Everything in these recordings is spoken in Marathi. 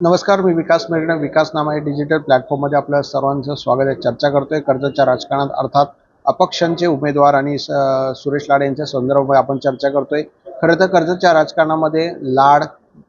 नमस्कार मी विकास मेरणे. विकास नामा हे डिजिटल प्लॅटफॉर्ममध्ये आपल्या सर्वांचं स्वागत आहे. चर्चा करतोय कर्जच्या राजकारणात. अर्थात अपक्षांचे उमेदवार आणि सुरेश लाड यांच्या संदर्भामध्ये आपण चर्चा करतोय. खरं तर कर्जाच्या राजकारणामध्ये लाड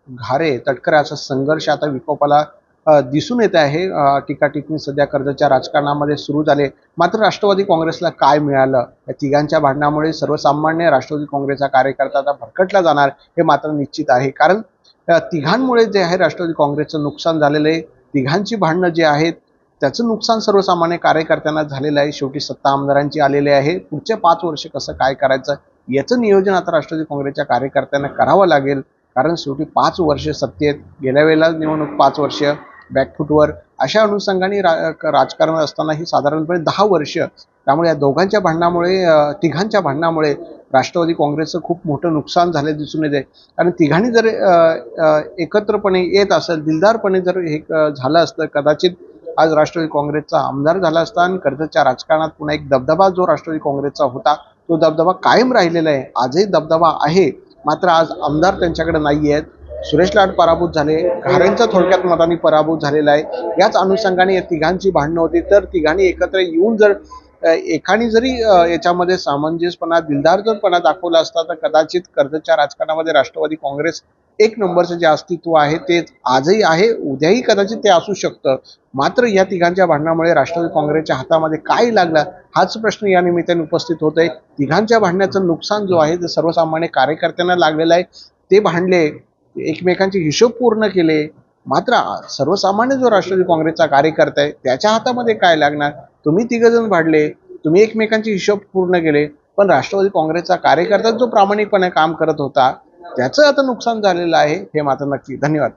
घारे तटकरे असा संघर्ष आता विकोपाला दिसून येत आहे. अ, सध्या कर्जच्या राजकारणामध्ये सुरू झाले. मात्र राष्ट्रवादी काँग्रेसला काय मिळालं? या तिघांच्या भांडणामुळे सर्वसामान्य राष्ट्रवादी काँग्रेसचा कार्यकर्ता आता भरकटला जाणार हे मात्र निश्चित आहे. कारण तिघांमुळे जे आहे राष्ट्रवादी काँग्रेसचं नुकसान झालेलं आहे. तिघांची भांडणं जे आहेत त्याचं नुकसान सर्वसामान्य कार्यकर्त्यांना झालेलं आहे. शेवटी सत्ता आमदारांची आलेली आहे. पुढचे पाच वर्ष कसं काय करायचं याचं नियोजन आता राष्ट्रवादी काँग्रेसच्या कार्यकर्त्यांना करावं लागेल. कारण शेवटी पाच वर्ष सत्तेत गेल्या वेळेला निवडणूक पाच वर्ष बॅकफुटवर अशा अनुषंगाने रा राजकारणात असतानाही साधारणपणे दहा वर्ष त्यामुळे या दोघांच्या भांडणामुळे तिघांच्या भांडणामुळे राष्ट्रवादी काँग्रेसचं खूप मोठं नुकसान झालं दिसून येते. कारण तिघांनी जर एकत्रपणे येत असेल दिलदारपणे जर हे झालं असतं कदाचित आज राष्ट्रवादी काँग्रेसचा आमदार झाला असता आणि कर्जतच्या राजकारणात पुन्हा एक दबदबा जो राष्ट्रवादी काँग्रेसचा होता तो दबदबा कायम राहिलेला आहे. आजही दबदबा आहे मात्र आज आमदार त्यांच्याकडे नाही आहेत सुरेश लाड पराभूत झाले. घारेंचा थोडक्यात मताने पराभूत झालेला आहे. याच अनुषंगाने या तिघांची भांडणं होती. तर तिघांनी एकत्र येऊन जर अ, एकाने जरी याच्यामध्ये सामंजस्यपणा दिलदारपणा दाखवला असता तर कदाचित कर्जच्या राजकारणामध्ये राष्ट्रवादी काँग्रेस एक नंबरचं जे अस्तित्व आहे ते आजही आहे. उद्याही कदाचित ते असू शकतं. मात्र या तिघांच्या भांडणामुळे राष्ट्रवादी काँग्रेसच्या हातामध्ये काय लागला हाच प्रश्न या निमित्ताने उपस्थित होतोय. तिघांच्या भांडण्याचं नुकसान जो आहे ते सर्वसामान्य कार्यकर्त्यांना लागलेलं आहे. ते भांडले एकमेकांचे हिशोब पूर्ण केले. मात्र सर्वसामान्य जो राष्ट्रवादी काँग्रेसचा कार्यकर्ता आहे त्याच्या हातामध्ये काय लागणार? तुम्ही तिघजण भाडले तुम्ही एकमेकांचे हिशोब पूर्ण केले पण राष्ट्रवादी काँग्रेसचा कार्यकर्ता जो प्रामाणिकपणे काम करत होता त्याचं आता नुकसान झालेलं आहे हे मात्र नक्की. धन्यवाद.